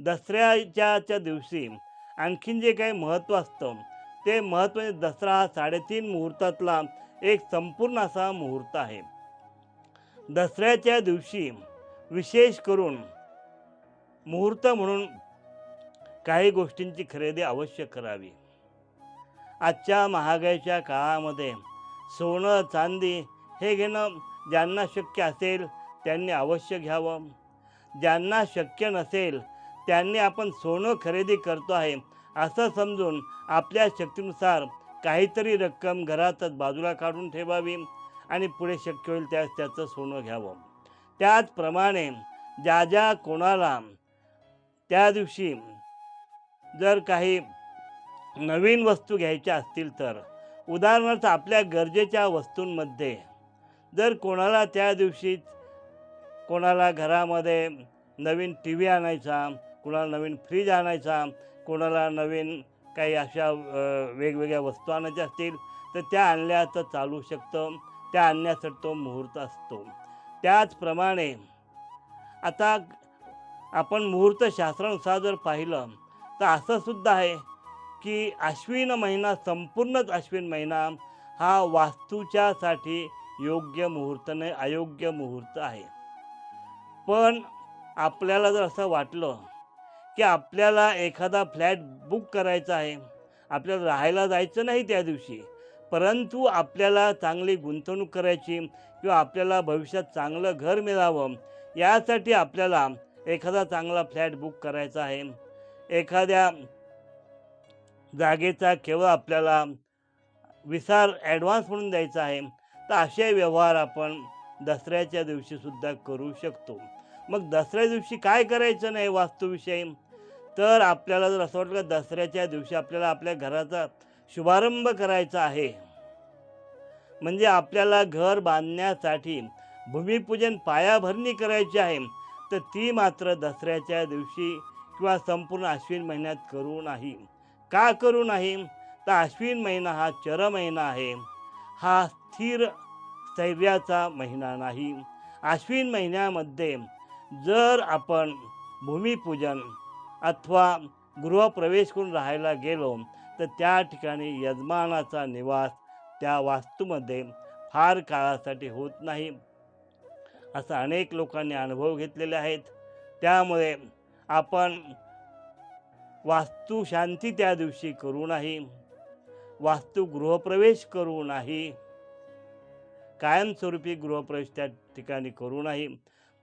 दसऱ्याच्याच्या दिवशी आणखीन जे काही महत्त्व असतं ते महत्त्व म्हणजे दसरा हा साडेतीन मुहूर्तातला एक संपूर्ण असा मुहूर्त आहे. दसऱ्याच्या दिवशी विशेष करून मुहूर्त म्हणून काही गोष्टींची खरेदी अवश्य करावी. आजच्या महागाईच्या काळामध्ये सोनं चांदी हे घेणं ज्यांना शक्य असेल त्यांनी अवश्य घ्यावं. ज्यांना शक्य नसेल त्यांनी आपण सोनं खरेदी करतो आहे. असं समजून आपल्या शक्तीनुसार काहीतरी रक्कम घरातच बाजूला काढून ठेवावी आणि पुढे शक्य होईल त्यास त्याचं सोनं घ्यावं. त्याचप्रमाणे ज्या ज्या कोणाला त्या दिवशी जर काही नवीन वस्तू घ्यायच्या असतील तर उदाहरणार्थ आपल्या गरजेच्या वस्तूंमध्ये जर कोणाला त्या दिवशी कोणाला घरामध्ये नवीन टी व्ही आणायचा कुणाला नवीन फ्रीज आणायचा कोणाला नवीन काही अशा वेगवेगळ्या वस्तू आणायच्या असतील तर त्या आणल्या तर चालू शकतं त्या आणण्यासाठी तो मुहूर्त असतो. त्याचप्रमाणे आता आपण मुहूर्तशास्त्रानुसार जर पाहिलं तर असं सुद्धा आहे की अश्विन महिना संपूर्णच अश्विन महिना हा वास्तूच्यासाठी योग्य मुहूर्त नाही अयोग्य मुहूर्त आहे. पण आपल्याला जर असं वाटलं की आपल्याला एखादा फ्लॅट बुक करायचा आहे. आपल्याला राहायला जायचं नाही त्या दिवशी. परंतु आपल्याला चांगली गुंतवणूक करायची किंवा आपल्याला भविष्यात चांगलं घर मिळावं यासाठी आपल्याला एखादा चांगला फ्लॅट बुक करायचा आहे. एखाद्या जागेचा केवळ आपल्याला विसार ॲडव्हान्स म्हणून द्यायचा आहे तर असे व्यवहार आपण दसऱ्याच्या दिवशीसुद्धा करू शकतो. मग दसऱ्या दिवशी काय करायचं नाही वास्तूविषयी? तर आपल्याला जर असं वाटलं का दसऱ्याच्या दिवशी आपल्याला आपल्या घराचा शुभारंभ करायचा आहे म्हणजे आपल्याला घर बांधण्यासाठी भूमिपूजन पायाभरणी करायची आहे तर ती मात्र दसऱ्याच्या दिवशी किंवा संपूर्ण आश्विन महिन्यात करू नाही. का करू नाही? तर आश्विन महिना हा चर महिना आहे. हा स्थिर स्थैर्याचा महिना नाही. आश्विन महिन्यामध्ये जर आपण भूमिपूजन अथवा गृहप्रवेश करून राहायला गेलो तर त्या ठिकाणी यजमानाचा निवास त्या वास्तूमध्ये फार काळासाठी होत नाही असं अनेक लोकांनी अनुभव घेतलेले आहेत. त्यामुळे आपण वास्तू शांती त्या दिवशी करू नाही वास्तू गृहप्रवेश करू नाही कायमस्वरूपी गृहप्रवेश त्या ठिकाणी करू नाही.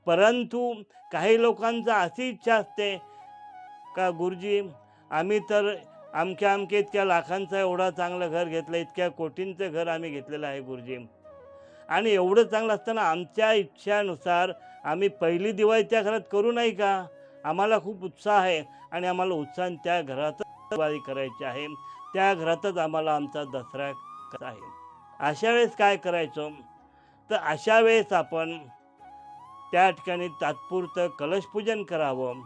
परंतु काही लोकांचा अशी इच्छा असते का गुरुजी? आम्ही तर आमक्या अमक्या इतक्या लाखांचा एवढा चांगलं घर घेतलं इतक्या कोटींचं घर आम्ही घेतलेलं आहे गुरुजी. आणि एवढं चांगलं असताना आमच्या इच्छानुसार आम्ही पहिली दिवाळी त्या घरात करू नाही का? आम्हाला खूप उत्साह आहे आणि आम्हाला उत्साहाने त्या घरातच दिवाळी करायची आहे. त्या घरातच आम्हाला आमचा दसरा आहे. अशा वेळेस काय करायचो? तर अशा वेळेस आपण त्या ठिकाणी तात्पुरतं कलशपूजन करावं.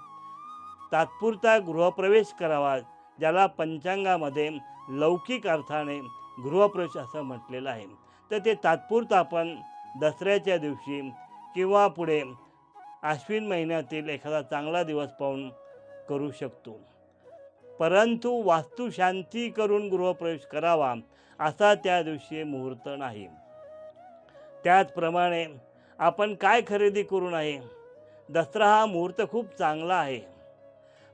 तात्पुरता गृहप्रवेश करावा ज्याला पंचांगामध्ये लौकिक अर्थाने गृहप्रवेश असं म्हटलेलं आहे. तर ते तात्पुरतं आपण दसऱ्याच्या दिवशी किंवा पुढे आश्विन महिन्यातील एखादा चांगला दिवस पाहून करू शकतो. परंतु वास्तुशांती करून गृहप्रवेश करावा असा त्या दिवशी मुहूर्त नाही. त्याचप्रमाणे आपण काय खरेदी करू नये दसरा हा मुहूर्त खूप चांगला आहे.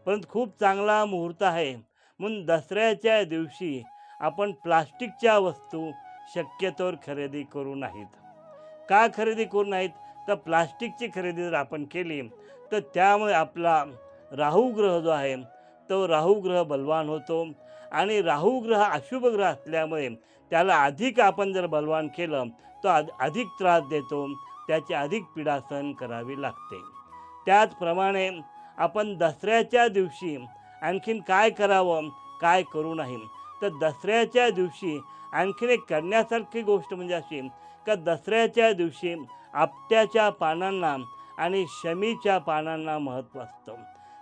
परंतु खूप चांगला मुहूर्त आहे. म्हणून दसऱ्याच्या दिवशी आपण प्लास्टिकच्या वस्तू शक्यतोवर खरेदी करू नाहीत. का खरेदी करू नाहीत? तर प्लास्टिकची खरेदी जर आपण केली तर त्यामुळे आपला राहू ग्रह जो आहे तो राहू ग्रह बलवान होतो. आणि राहू ग्रह अशुभ ग्रह असल्यामुळे त्याला अधिक आपण जर बलवान केलं तो अधिक त्रास देतो. त्याची अधिक पीडा सहन करावी लागते. त्याचप्रमाणे आपण दसऱ्याच्या दिवशी आणखीन काय करावं काय करू नाही तर दसऱ्याच्या दिवशी आणखीन एक करण्यासारखी गोष्ट म्हणजे अशी का दसऱ्याच्या दिवशी आपट्याच्या पानांना आणि शमीच्या पानांना महत्त्व असतं.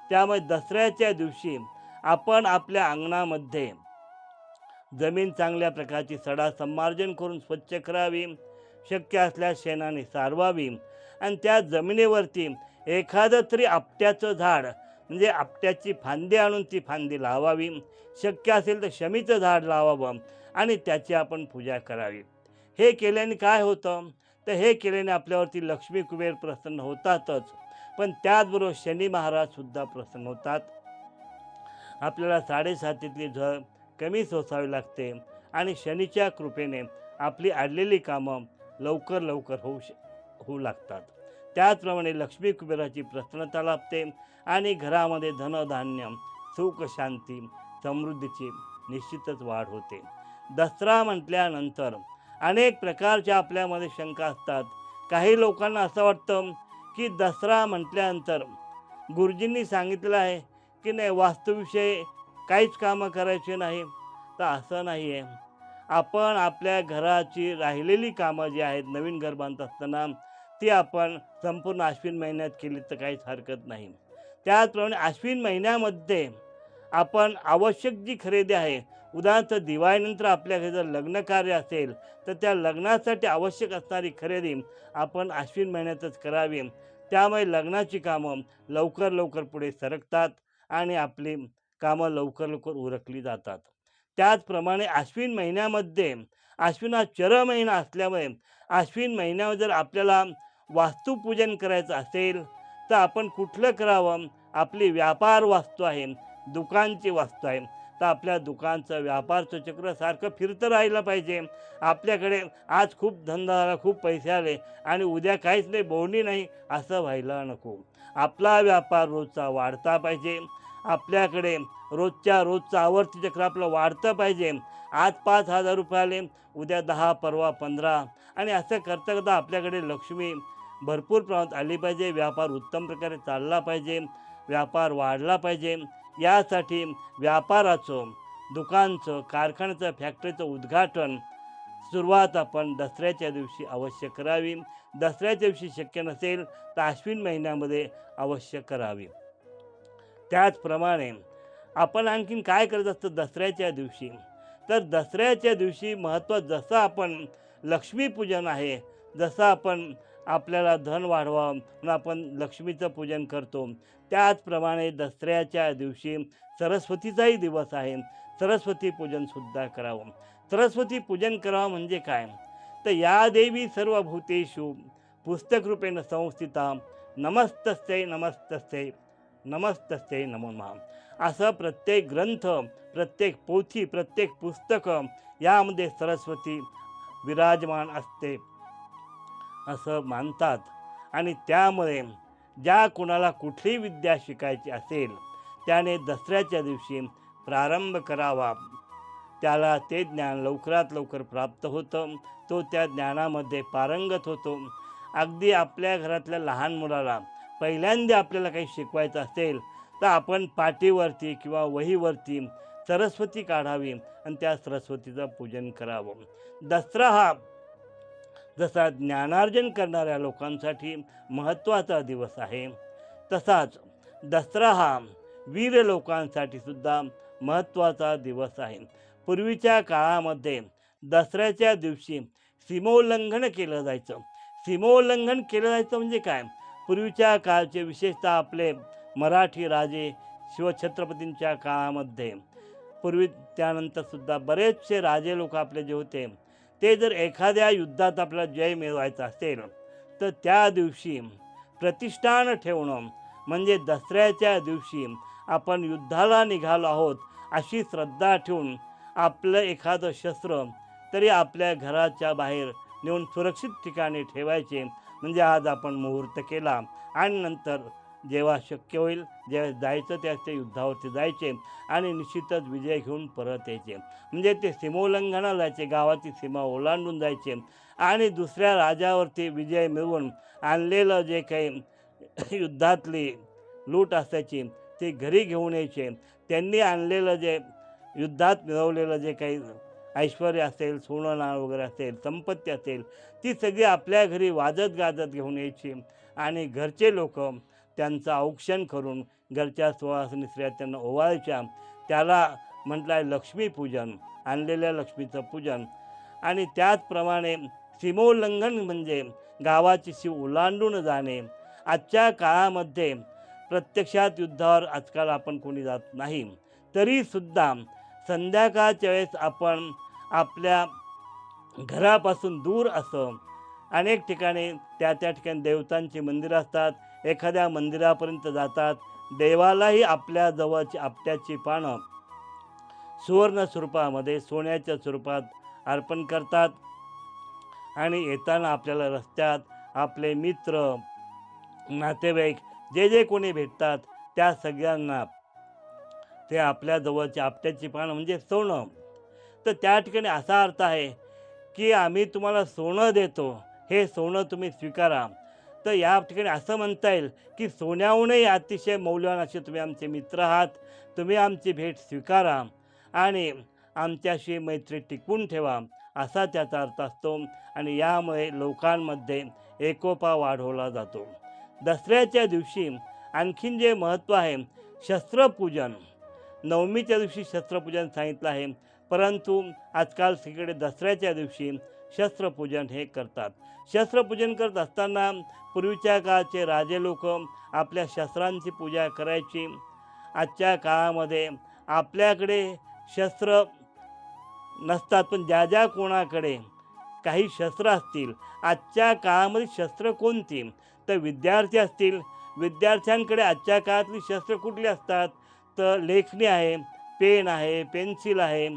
त्यामुळे दसऱ्याच्या दिवशी आपण आपल्या अंगणामध्ये जमीन चांगल्या प्रकारची सडा संमार्जन करून स्वच्छ करावी शक्य असल्यास शेणाने सारवावी आणि त्या जमिनीवरती एखादं तरी आपट्याचं झाड म्हणजे आपट्याची फांदी आणून ती फांदी लावावी. शक्य असेल तर शमीचं झाड लावावं आणि त्याची आपण पूजा करावी. हे केल्याने काय होतं? तर हे केल्याने आपल्यावरती लक्ष्मी कुबेर प्रसन्न होतातच. पण त्याचबरोबर शनी महाराजसुद्धा प्रसन्न होतात. आपल्याला साडेसातीतली झळ कमी सोसावी लागते आणि शनीच्या कृपेने आपली अडलेली कामं लवकर लवकर होऊ श होऊ लागतात. त्याचप्रमाणे लक्ष्मी कुबेराची प्रसन्नता लाभते आणि घरामध्ये धनधान्य सुख शांती समृद्धीची निश्चितच वाढ होते. दसरा म्हटल्यानंतर अनेक प्रकारच्या आपल्यामध्ये शंका असतात. काही लोकांना असं वाटतं की दसरा म्हटल्यानंतर गुरुजींनी सांगितलं आहे की नाही वास्तुविषयी काहीच कामं करायची नाही. तर असं नाही आहे आपण आपल्या घराची राहिलेली कामं जी आहेत नवीन घर बांधत असताना ती आपण संपूर्ण आश्विन महिन्यात केली तर काहीच हरकत नाही. त्याचप्रमाणे आश्विन महिन्यामध्ये आपण आवश्यक जी खरेदी आहे उदाहरणार्थ दिवाळीनंतर आपल्याकडे जर लग्न कार्य असेल तर त्या लग्नासाठी आवश्यक असणारी खरेदी आपण आश्विन महिन्यातच करावी. त्यामुळे लग्नाची कामं लवकर लवकर पुढे सरकतात आणि आपली कामं लवकर लवकर उरकली जातात. त्याचप्रमाणे आश्विन महिन्यामध्ये आश्विन हा चर महिना असल्यामुळे आश्विन महिन्यावर जर आपल्याला वास्तुपूजन करायचं असेल तर आपण कुठलं करावं? आपली व्यापार वास्तू आहे दुकानची वास्तू आहे. तर आपल्या दुकानचं व्यापारचं चक्र सारखं फिरतं राहिलं पाहिजे. आपल्याकडे आज खूप धंदा झाला खूप पैसे आले आणि उद्या काहीच नाही बोलणी नाही असं व्हायला नको. आपला व्यापार रोजचा वाढता पाहिजे. आपल्याकडे रोजच्या रोजचं आवर्ती चक्र आपलं वाढतं पाहिजे. आज पाच हजार रुपये आले उद्या दहा परवा पंधरा. आणि असं करता करता आपल्याकडे लक्ष्मी भरपूर प्रमाणात आली पाहिजे. व्यापार उत्तम प्रकारे चालला पाहिजे. व्यापार वाढला पाहिजे. यासाठी व्यापाराचं दुकानचं कारखान्याचं फॅक्टरीचं उद्घाटन सुरुवात आपण दसऱ्याच्या दिवशी अवश्य करावी. दसऱ्याच्या दिवशी शक्य नसेल तर आश्विन महिन्यामध्ये अवश्य करावी. त्याचप्रमाणे आपण आणखीन काय करत असतो दसऱ्याच्या दिवशी? तर दसऱ्याच्या दिवशी महत्त्व जसं आपण लक्ष्मीपूजन आहे जसं आपण आपल्याला धन वाढवा म्हणून आपण लक्ष्मीचं पूजन करतो. त्याचप्रमाणे दसऱ्याच्या दिवशी सरस्वतीचाही दिवस आहे. सरस्वती पूजनसुद्धा करावं. सरस्वती पूजन करावं म्हणजे काय? तर या देवी सर्व भूतेषु पुस्तकरूपेण संस्थिता नमस्तस्ते नमस्तस्ते नमस्तस्ते नमो नमः. असं प्रत्येक ग्रंथ प्रत्येक पोथी प्रत्येक पुस्तकं यामध्ये सरस्वती विराजमान असते. असं मानतात. आणि त्यामुळे ज्या कुणाला कुठली विद्या शिकायची असेल त्याने दसऱ्याच्या दिवशी प्रारंभ करावा. त्याला ते ज्ञान लवकरात लवकर प्राप्त होतं. तो त्या ज्ञानामध्ये पारंगत होतो. अगदी आपल्या घरातल्या लहान मुलाला पहिल्यांदा आपल्याला काही शिकवायचं असेल तर आपण पाटीवरती किंवा वहीवरती सरस्वती काढावी आणि त्या सरस्वतीचं पूजन करावं. दसरा हा जसा ज्ञानार्जन करणाऱ्या लोकांसाठी महत्त्वाचा दिवस आहे तसाच दसरा हा वीर लोकांसाठी सुद्धा महत्त्वाचा दिवस आहे. पूर्वीच्या काळामध्ये दसऱ्याच्या दिवशी सीमोल्लंघन केलं जायचं. सीमोल्लंघन केलं जायचं म्हणजे काय? पूर्वीच्या काळचे विशेषतः आपले मराठी राजे शिवछत्रपतींच्या काळामध्ये पूर्वी त्यानंतरसुद्धा बरेचसे राजे लोक आपले जे होते ते जर एखाद्या युद्धात आपला जय मिळवायचा असेल तर त्या दिवशी प्रतिष्ठान ठेवणं म्हणजे दसऱ्याच्या दिवशी आपण युद्धाला निघालो आहोत अशी श्रद्धा ठेवून आपलं एखादं शस्त्र तरी आपल्या घराच्या बाहेर नेऊन सुरक्षित ठिकाणी ठेवायचे. म्हणजे आज आपण मुहूर्त केला आणि नंतर जेव्हा शक्य होईल जेव्हा जायचं त्या ते युद्धावरती जायचे आणि निश्चितच विजय घेऊन परत यायचे. म्हणजे ते सीमोल्लंघनाला जायचे गावाची सीमा ओलांडून जायचे आणि दुसऱ्या राजावरती विजय मिळवून आणलेलं जे काही युद्धातली लूट असायची ते घरी घेऊन यायचे. त्यांनी आणलेलं जे युद्धात मिळवलेलं जे काही ऐश्वर असेल सोनं वगैरे असेल संपत्ती असेल ती सगळी आपल्या घरी वाजत गाजत घेऊन यायची आणि घरचे लोक त्यांचं औक्षण करून घरच्या सुवासनी स्त्रिया त्यांना ओवाळच्या. त्याला म्हटलं आहे लक्ष्मीपूजन आणलेल्या लक्ष्मीचं पूजन. आणि त्याचप्रमाणे सीमोल्लंघन म्हणजे गावाची शिव ओलांडून जाणे. आजच्या काळामध्ये प्रत्यक्षात युद्धावर आजकाल आपण कोणी जात नाही. तरीसुद्धा संध्याकाळच्या वेळेस आपण आपल्या घरापासून दूर असं अनेक ठिकाणी त्या त्या ठिकाणी देवतांची मंदिरं असतात. एखाद्या मंदिरापर्यंत जातात. देवालाही आपल्या जवळची आपट्याची पानं सुवर्ण स्वरूपामध्ये सोन्याच्या स्वरूपात अर्पण करतात आणि येताना आपल्याला रस्त्यात आपले मित्र नातेवाईक जे जे कोणी भेटतात त्या सगळ्यांना ते आपल्या जवळची आपट्याची पानं म्हणजे सोनं. तर त्या ठिकाणी असा अर्थ आहे की आम्ही तुम्हाला सोनं देतो. हे सोनं तुम्ही स्वीकारा. तर या ठिकाणी असं म्हणता येईल की सोन्याहूनही अतिशय मौल्यवान असे तुम्ही आमचे मित्र आहात. तुम्ही आमची भेट स्वीकारा आणि आमच्याशी मैत्री टिकवून ठेवा असा त्याचा अर्थ असतो आणि यामुळे लोकांमध्ये एकोपा वाढवला जातो. दसऱ्याच्या दिवशी आणखीन जे महत्त्व आहे शस्त्रपूजन. नवमीच्या दिवशी शस्त्रपूजन सांगितलं आहे परंतु आजकाल सगळीकडे दसऱ्याच्या दिवशी शस्त्रपूजन हे करतात. शस्त्रपूजन करत असताना पूर्वीच्या काळचे राजे लोक आपल्या शस्त्रांची पूजा करायची. आजच्या काळामध्ये आपल्याकडे शस्त्र नसतात पण ज्या ज्या कोणाकडे काही शस्त्र असतील आजच्या काळामध्ये शस्त्र कोणती? तर विद्यार्थी असतील. विद्यार्थ्यांकडे आजच्या काळातली शस्त्र कुठली असतात? तर लेखणी आहे पेन आहे पेन्सिल आहे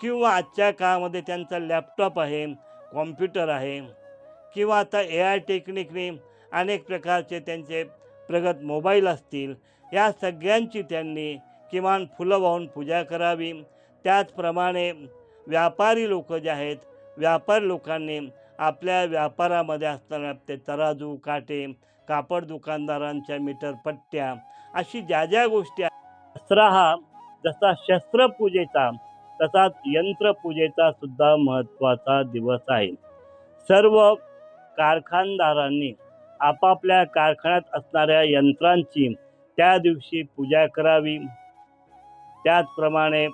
किंवा आजच्या काळामध्ये त्यांचा लॅपटॉप आहे. कॉम्प्युटर आहे किंवा आता ए आय टेक्निकने अनेक प्रकारचे त्यांचे प्रगत मोबाईल असतील या सगळ्यांची त्यांनी किमान फुलं वाहून पूजा करावी. त्याचप्रमाणे व्यापारी लोक जे आहेत व्यापारी लोकांनी आपल्या व्यापारामध्ये असताना ते तराजू काटे कापड दुकानदारांच्या मीटर पट्ट्या अशी ज्या ज्या गोष्टी आहेत हा जसा शस्त्रपूजेचा तसाच यंत्रपूजेचा सुद्धा महत्त्वाचा दिवस आहे. सर्व कारखानदारांनी आपापल्या कारखान्यात असणाऱ्या यंत्रांची त्या दिवशी पूजा करावी. त्याचप्रमाणे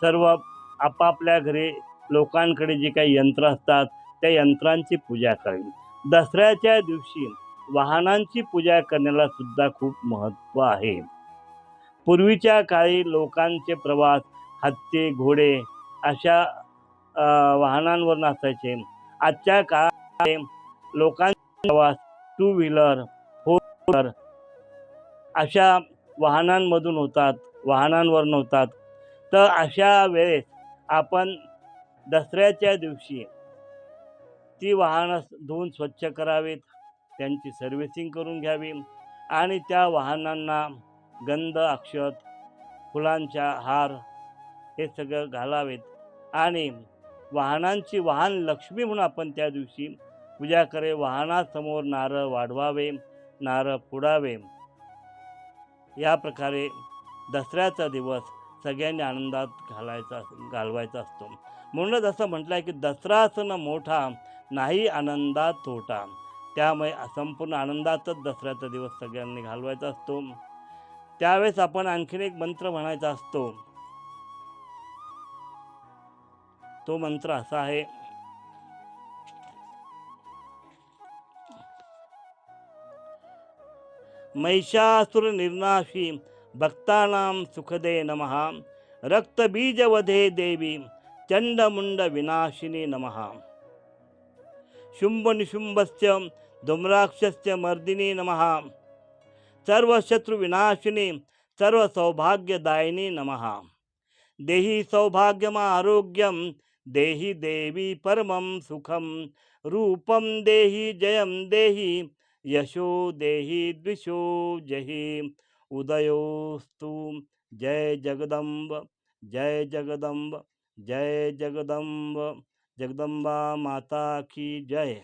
सर्व आपापल्या घरी लोकांकडे जी काही यंत्र असतात त्या यंत्रांची पूजा करावी. दसऱ्याच्या दिवशी वाहनांची पूजा करण्याला सुद्धा खूप महत्त्व आहे. पूर्वीच्या काळी लोकांचे प्रवास हत्ती घोडे अशा वाहनांवर असायचे. आजच्या काळात लोकांचा प्रवास टू व्हीलर फोर व्हीलर अशा वाहनांमधून होतात वाहनांवर होतात. तर अशा वेळेस आपण दसऱ्याच्या दिवशी ती वाहनं धुवून स्वच्छ करावीत त्यांची सर्व्हिसिंग करून घ्यावी आणि त्या वाहनांना गंध अक्षत फुलांच्या हार हे सगळं घालावेत. आणि वाहनांची वाहन लक्ष्मी म्हणून आपण त्या दिवशी पूजा करे वाहनासमोर नारळ वाढवावे नारळ फोडावे. या प्रकारे दसऱ्याचा दिवस सगळ्यांनी आनंदात घालायचा घालवायचा असतो. म्हणूनच असं म्हटलं आहे की दसरा सण मोठा नाही आनंदात तोटा. त्यामुळे संपूर्ण आनंदातच दसऱ्याचा दिवस सगळ्यांनी घालवायचा असतो. त्यावेळेस आपण आणखीन एक मंत्र म्हणायचा असतो. तो मंत्र असा आहे. महिषासुर निर्नाशी भक्तानां सुखदे नमः। रक्तबीजवधे देवी चंडमुंड विनाशिनी नमः। शुंभनिशुंभस्य धूम्राक्षस्य मर्दिनी नमः सर्वशत्रुविनाशिनी, सर्वसौभाग्यदायिनी नमः। देहि सौभाग्यम आरोग्यम देहि देवी परमं सुखं, रूपं देहि जयं देहि, यशो देहि द्विषो जहि। उदयोस्तु, जय जगदम्ब जय जगदम्ब जय जगदम्ब, जगदम्बा माता की जय।